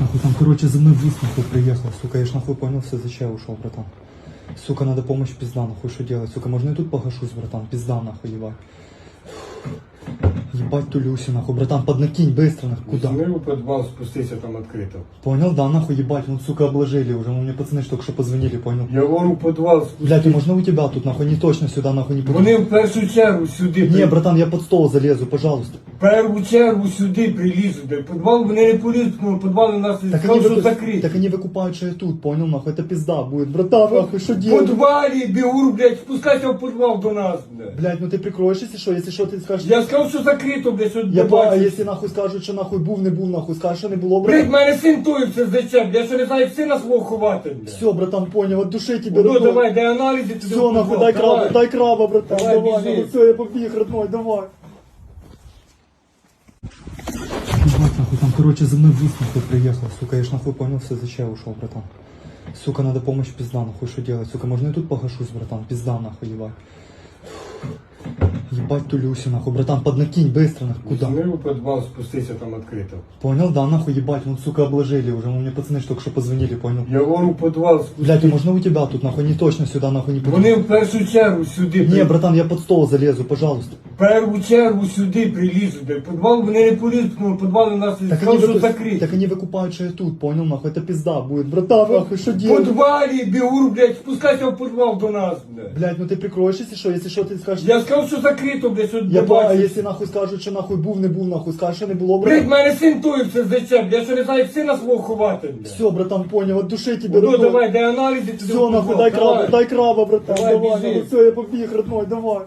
Нахуй там, короче, за мной вуз, нахуй приехал, сука, я ж нахуй понял, все, зачем я ушел, братан. Сука, надо помощь, пизда, нахуй, что делать? Сука, можно я тут погашусь, братан, пизда, нахуй, ебать. Ебать ту Люсю, нахуй, братан, поднакинь быстро, нахуй, куда? Ми у підвал спустися там відкрито. Понял, да, нахуй, ебать, ну, сука, обложили уже, ну, мне пацаны ж только что позвонили, понял? Я говорю, підвал спустися. Блядь, и можно у тебя тут, нахуй, не точно сюда, нахуй, не Вони в першу чергу сюди. Не, братан, я под стол залезу, пожалуйста. В першу чергу сюди прилізуть. де Підвал вони не полізуть, тому підвал у нас Так сказав, они, що выку- закритий. так они выкупают, что я тут, понял, нахуй, это пизда будет. Братан, нахуй, что В делать? підвалі, бігур, блядь, спускайся в підвал до нас, блядь. Блядь, ну ты прикроешь, если что, если что, ты скажешь... Я сказав, що закрито, блядь, що Я ба, а бачиш. якщо нахуй скажуть, що нахуй був, не був, нахуй скажуть, що не було, Блядь, брат. мене син тоївся зачем? Я що не знаю, як сина свого ховати, блядь. Все, братан, понял, от души тебе, Ну родной. давай, дай аналізи, Все, нахуй, дай давай. краба, дай краба, братан, Давай, давай, біжи. ну все, я побіг, родной, давай. Нахуй, там, короче, за мной бус, нахуй, приехал, сука, я ж нахуй понял, все, зачем я ушел, братан. Сука, надо помощь, пизда, нахуй, что делать? Сука, можно я тут погашусь, братан, пизда, нахуй, ебать. Ебать ту Люсю, нахуй, братан, поднакинь быстро, нахуй, куда? Ми у підвал спустися там відкрито. Понял, да, нахуй, ебать, ну, сука, обложили уже, ну, мне пацаны ж только что позвонили, понял? Я говорю, підвал спустися. Блядь, и можно у тебя тут, нахуй, не точно сюда, нахуй, не Вони в першу чергу сюди. Не, при- братан, я под стол залезу, пожалуйста. В першу чергу сюди прилізуть. де Підвал вони не полізуть, тому підвал у нас Так они, сказав, що выку- закритий. так они выкупают, что я тут, понял, нахуй, это пизда будет. Братан, нахуй, что В делать? підвалі, бігур, блядь, спускайся в підвал до нас, блядь. Блядь, ну ты прикроешь, если что, если что, ты скажешь... Я сказав, що закрито, блядь, от Я ба, а бачиш. если нахуй скажу, що нахуй був, не був, нахуй скажешь, що не було Блядь, брат. мене син тоївся зачем? Я що не знаю, як сина свого ховати, блядь. Все, братан, поняв, от души тебе, Ну давай, дай аналізи, Все, нахуй, дай краба, дай краба, братан, Давай, давай, біжи. ну все, я побіг, родной, давай.